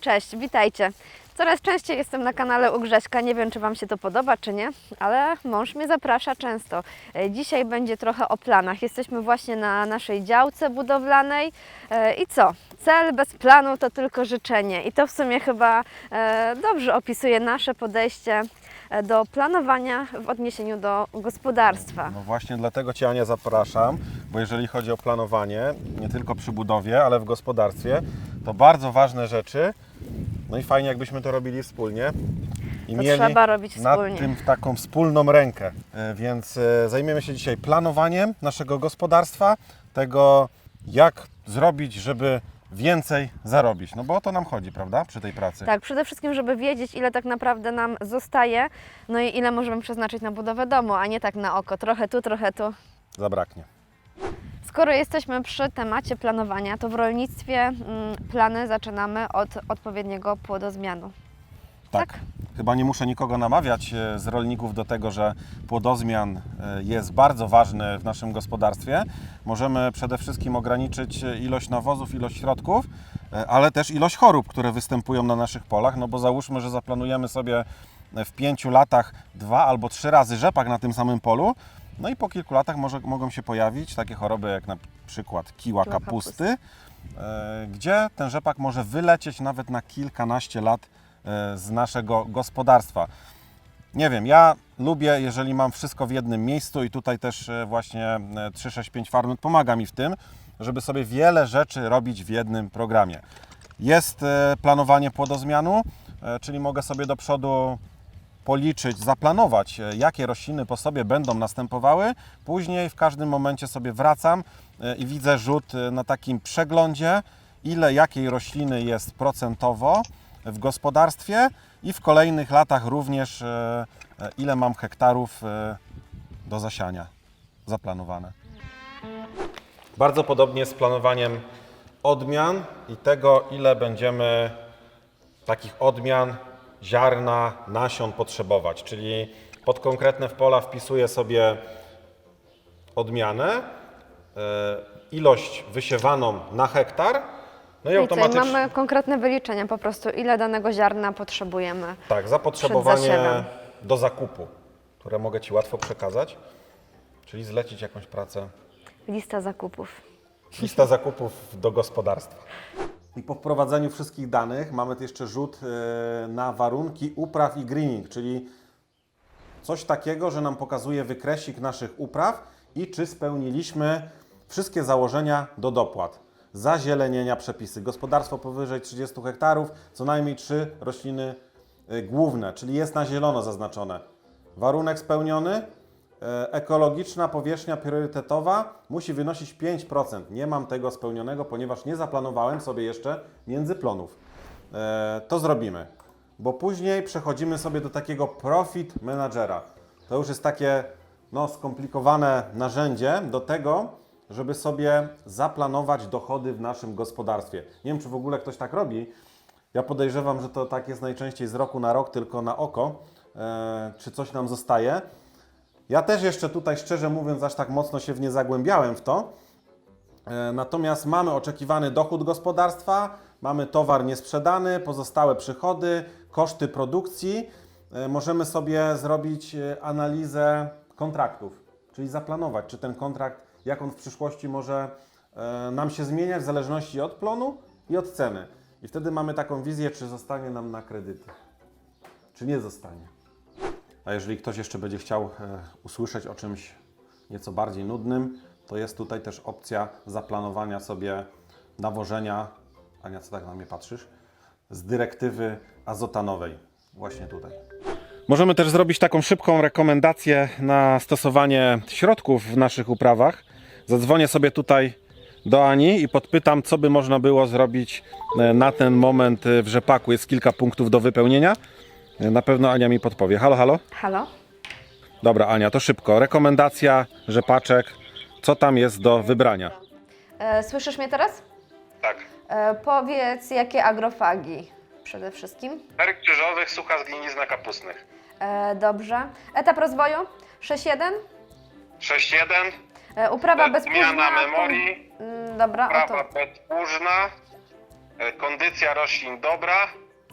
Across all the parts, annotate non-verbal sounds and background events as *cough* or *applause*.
Cześć, witajcie. Coraz częściej jestem na kanale u Grześka. Nie wiem, czy Wam się to podoba, czy nie, ale mąż mnie zaprasza często. E, Dzisiaj będzie trochę o planach. Jesteśmy właśnie na naszej działce budowlanej. E, I co? Cel bez planu to tylko życzenie. I to w sumie chyba e, dobrze opisuje nasze podejście do planowania w odniesieniu do gospodarstwa. No właśnie dlatego Cię Ania zapraszam, bo jeżeli chodzi o planowanie, nie tylko przy budowie, ale w gospodarstwie, to bardzo ważne rzeczy. No i fajnie, jakbyśmy to robili wspólnie. I To trzeba robić nad wspólnie. tym taką wspólną rękę. E, Więc e, zajmiemy się dzisiaj planowaniem naszego gospodarstwa, tego jak zrobić, żeby więcej zarobić. No bo o to nam chodzi, prawda, przy tej pracy. Tak, przede wszystkim, żeby wiedzieć, ile tak naprawdę nam zostaje, no i ile możemy przeznaczyć na budowę domu, a nie tak na oko, trochę tu, trochę tu. Zabraknie. Skoro jesteśmy przy temacie planowania, to w rolnictwie mm, plany zaczynamy od odpowiedniego płodozmianu. Tak. Tak? Chyba nie muszę nikogo namawiać e, z rolników do tego, że płodozmian e, jest bardzo ważny w naszym gospodarstwie. Możemy przede wszystkim ograniczyć e, ilość nawozów, ilość środków, ale też ilość chorób, które występują na naszych polach. No bo załóżmy, że zaplanujemy sobie w pięciu latach dwa albo trzy razy rzepak na tym samym polu. No i po kilku latach może, mogą się pojawić takie choroby jak na przykład kiła Kiła kapusty, e, gdzie ten rzepak może wylecieć nawet na kilkanaście lat e, z naszego gospodarstwa. Nie wiem, ja lubię, jeżeli mam wszystko w jednym miejscu i tutaj też e, właśnie e, 365 Farming pomaga mi w tym, żeby sobie wiele rzeczy robić w jednym programie. Jest e, planowanie płodozmianu, e, czyli mogę sobie do przodu policzyć, zaplanować, e, jakie rośliny po sobie będą następowały. Później w każdym momencie sobie wracam e, i widzę rzut e, na takim przeglądzie, ile jakiej rośliny jest procentowo w gospodarstwie i w kolejnych latach również ile mam hektarów do zasiania zaplanowane. Bardzo podobnie z planowaniem odmian i tego, ile będziemy takich odmian ziarna, nasion potrzebować. Czyli pod konkretne w pola wpisuję sobie odmianę, e, ilość wysiewaną na hektar, no i I co, automatycznie mamy konkretne wyliczenia po prostu, ile danego ziarna potrzebujemy. tak, zapotrzebowanie do zakupu, które mogę Ci łatwo przekazać, czyli zlecić jakąś pracę Lista zakupów. Lista zakupów do gospodarstwa. I po wprowadzeniu wszystkich danych mamy jeszcze rzut e, na warunki upraw i greening, czyli coś takiego, że nam pokazuje wykresik naszych upraw i czy spełniliśmy wszystkie założenia do dopłat. Zazielenienia przepisy. Gospodarstwo powyżej 30 hektarów, co najmniej trzy rośliny e, główne, czyli jest na zielono zaznaczone. Warunek spełniony, ekologiczna powierzchnia priorytetowa musi wynosić 5%. Nie mam tego spełnionego, ponieważ nie zaplanowałem sobie jeszcze międzyplonów. E, To zrobimy, bo później przechodzimy sobie do takiego profit managera. To już jest takie no, skomplikowane narzędzie do tego, żeby sobie zaplanować dochody w naszym gospodarstwie. Nie wiem, czy w ogóle ktoś tak robi. Ja podejrzewam, że to tak jest najczęściej z roku na rok, tylko na oko, e, czy coś nam zostaje. Ja też jeszcze tutaj, szczerze mówiąc, aż tak mocno się w nie zagłębiałem w to. E, Natomiast mamy oczekiwany dochód gospodarstwa, mamy towar niesprzedany, pozostałe przychody, koszty produkcji. E, Możemy sobie zrobić e, analizę kontraktów, czyli zaplanować, czy ten kontrakt, jak on w przyszłości może nam się zmieniać w zależności od plonu i od ceny. I wtedy mamy taką wizję, czy zostanie nam na kredyty, czy nie zostanie. A jeżeli ktoś jeszcze będzie chciał e, usłyszeć o czymś nieco bardziej nudnym, to jest tutaj też opcja zaplanowania sobie nawożenia, Ania, co tak na mnie patrzysz, z dyrektywy azotanowej. Właśnie tutaj. Możemy też zrobić taką szybką rekomendację na stosowanie środków w naszych uprawach. Zadzwonię sobie tutaj do Ani i podpytam, co by można było zrobić e, na ten moment e, w rzepaku. Jest kilka punktów do wypełnienia. Na pewno Ania mi podpowie. Halo, halo? Halo? Dobra, Ania, to szybko. Rekomendacja, rzepaczek, co tam jest do wybrania? E, słyszysz mnie teraz? Tak. E, powiedz, jakie agrofagi przede wszystkim. Perek krzyżowych, sucha zglinizna kapustnych. E, dobrze. Etap rozwoju? 6.1? 6-1, E, uprawa bezpóźna. zmiana memori, Mm, Dobra, prawa to. podpórzna, E, Kondycja roślin dobra.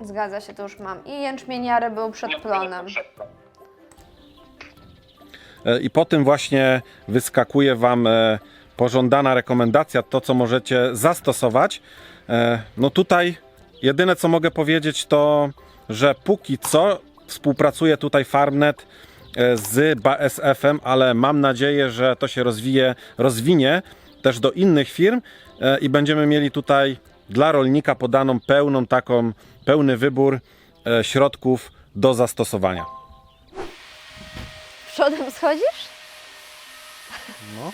Zgadza się, to już mam. I jęczmieniary był przed plonem. E, I po tym właśnie wyskakuje Wam e, pożądana rekomendacja, to co możecie zastosować. E, No tutaj jedyne co mogę powiedzieć to, że póki co współpracuje tutaj Farmnet z BASF-em, ale mam nadzieję, że to się rozwije, rozwinie też do innych firm i będziemy mieli tutaj dla rolnika podaną pełną taką, pełny wybór e, środków do zastosowania. Przodem schodzisz? No,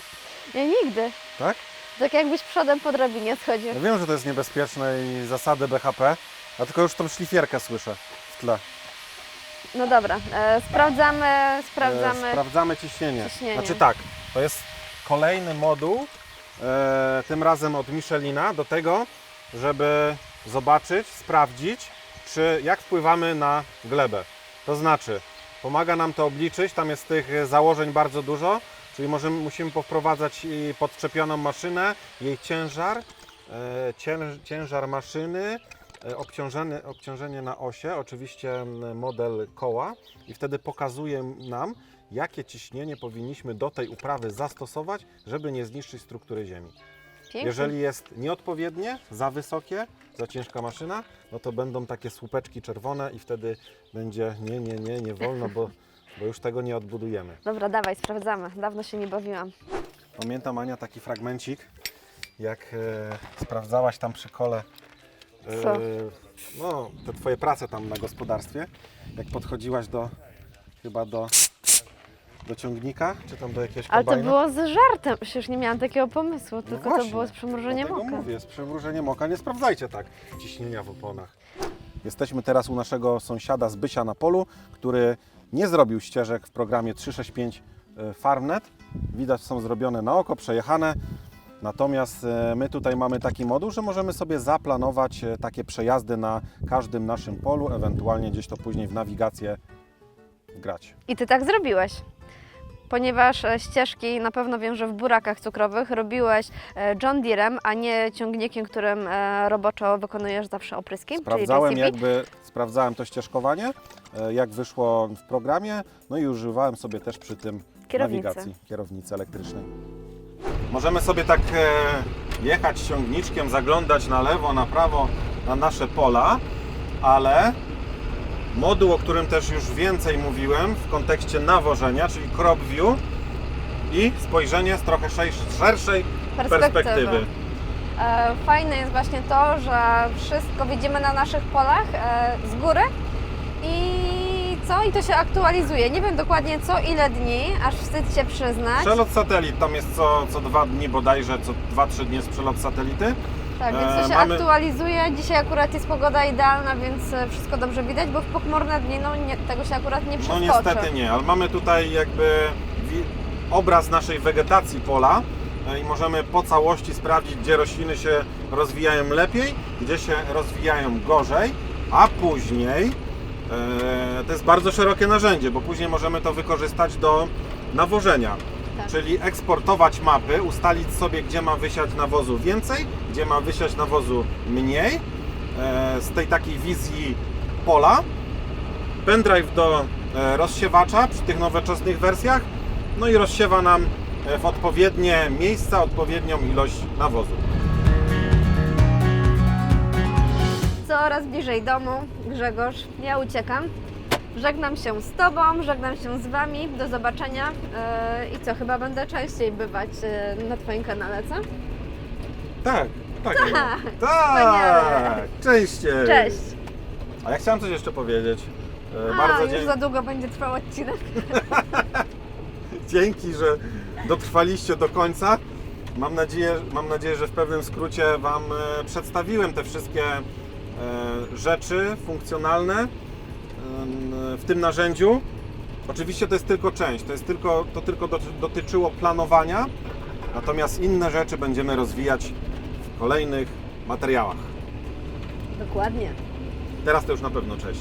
*laughs* Ja nigdy. tak? Tak jakbyś przodem po drabinie schodził. Ja wiem, że to jest niebezpieczne i zasady BHP, a tylko już tą szlifierkę słyszę w tle. No dobra, e, sprawdzamy, sprawdzamy. E, sprawdzamy ciśnienie. ciśnienie. Znaczy tak, to jest kolejny moduł, e, tym razem od Michelina, do tego, żeby zobaczyć, sprawdzić, czy jak wpływamy na glebę. To znaczy, pomaga nam to obliczyć, tam jest tych założeń bardzo dużo, czyli możemy, musimy powprowadzać podczepioną maszynę, jej ciężar, e, cięż, ciężar maszyny, e, obciążenie, obciążenie na osie, oczywiście model koła i wtedy pokazuje nam, jakie ciśnienie powinniśmy do tej uprawy zastosować, żeby nie zniszczyć struktury ziemi. Pięknie. Jeżeli jest nieodpowiednie, za wysokie, za ciężka maszyna, no to będą takie słupeczki czerwone i wtedy będzie nie, nie, nie, nie wolno, bo, bo już tego nie odbudujemy. Dobra, dawaj, sprawdzamy. Dawno się nie bawiłam. Pamiętam Ania taki fragmencik, jak e, sprawdzałaś tam przy kole e, Co? no, te twoje prace tam na gospodarstwie, jak podchodziłaś do chyba do, do ciągnika, czy tam do jakiegoś Ale to było z żartem. Przecież nie miałam takiego pomysłu, No tylko to właśnie, było z przymrużeniem Dlatego oka. mówię, z przymrużeniem oka. Nie sprawdzajcie tak ciśnienia w oponach. Jesteśmy teraz u naszego sąsiada z Bysia na polu, który nie zrobił ścieżek w programie 365 e, Farmnet. Widać, są zrobione na oko, przejechane. Natomiast e, my tutaj mamy taki moduł, że możemy sobie zaplanować e, takie przejazdy na każdym naszym polu, ewentualnie gdzieś to później w nawigację wgrać. I ty tak zrobiłeś. Ponieważ e, ścieżki na pewno wiem, że w burakach cukrowych robiłeś e, John Deerem, a nie ciągnikiem, którym e, roboczo wykonujesz zawsze opryski. Sprawdzałem jakby, sprawdzałem to ścieżkowanie, jak wyszło w programie, no i używałem sobie też przy tym Kierownicy. nawigacji kierownicy elektrycznej. Możemy sobie tak jechać ciągniczkiem, zaglądać na lewo, na prawo na nasze pola, ale moduł, o którym też już więcej mówiłem w kontekście nawożenia, czyli crop view i spojrzenie z trochę szerszej- perspektywy. E, Fajne jest właśnie to, że wszystko widzimy na naszych polach e, z góry i co? I to się aktualizuje. Nie wiem dokładnie co ile dni, aż wstyd się przyznać. Przelot satelit, tam jest co, co dwa dni bodajże, co dwa, trzy dni jest przelot satelity. Tak, więc to E, się mamy- aktualizuje. Dzisiaj akurat jest pogoda idealna, więc e, wszystko dobrze widać, bo w pochmurne dni no, nie, tego się akurat nie No przeskoczy. niestety nie, ale mamy tutaj jakby obraz naszej wegetacji pola e, i możemy po całości sprawdzić, gdzie rośliny się rozwijają lepiej, gdzie się rozwijają gorzej, a później e, to jest bardzo szerokie narzędzie, bo później możemy to wykorzystać do nawożenia. Tak. Czyli eksportować mapy, ustalić sobie, gdzie ma wysiać nawozu więcej, gdzie ma wysiać nawozu mniej, e, z tej takiej wizji pola. Pendrive do e, rozsiewacza przy tych nowoczesnych wersjach, no i rozsiewa nam e, w odpowiednie miejsca odpowiednią ilość nawozu. Coraz bliżej domu, Grzegorz, ja uciekam. Żegnam się z Tobą, żegnam się z Wami. Do zobaczenia. E, I co, chyba będę częściej bywać e, na Twoim kanale, co? Tak, tak. Tak, tak. Częściej. Cześć! A ja chciałem coś jeszcze powiedzieć. E, A, Bardzo już za długo będzie trwał odcinek. *laughs* dzięki, że dotrwaliście do końca. Mam nadzieję, mam nadzieję, że w pewnym skrócie Wam e, przedstawiłem te wszystkie rzeczy funkcjonalne w tym narzędziu. Oczywiście to jest tylko część, to, jest tylko, to tylko doty- dotyczyło planowania, natomiast inne rzeczy będziemy rozwijać w kolejnych materiałach. Dokładnie. Teraz to już na pewno cześć.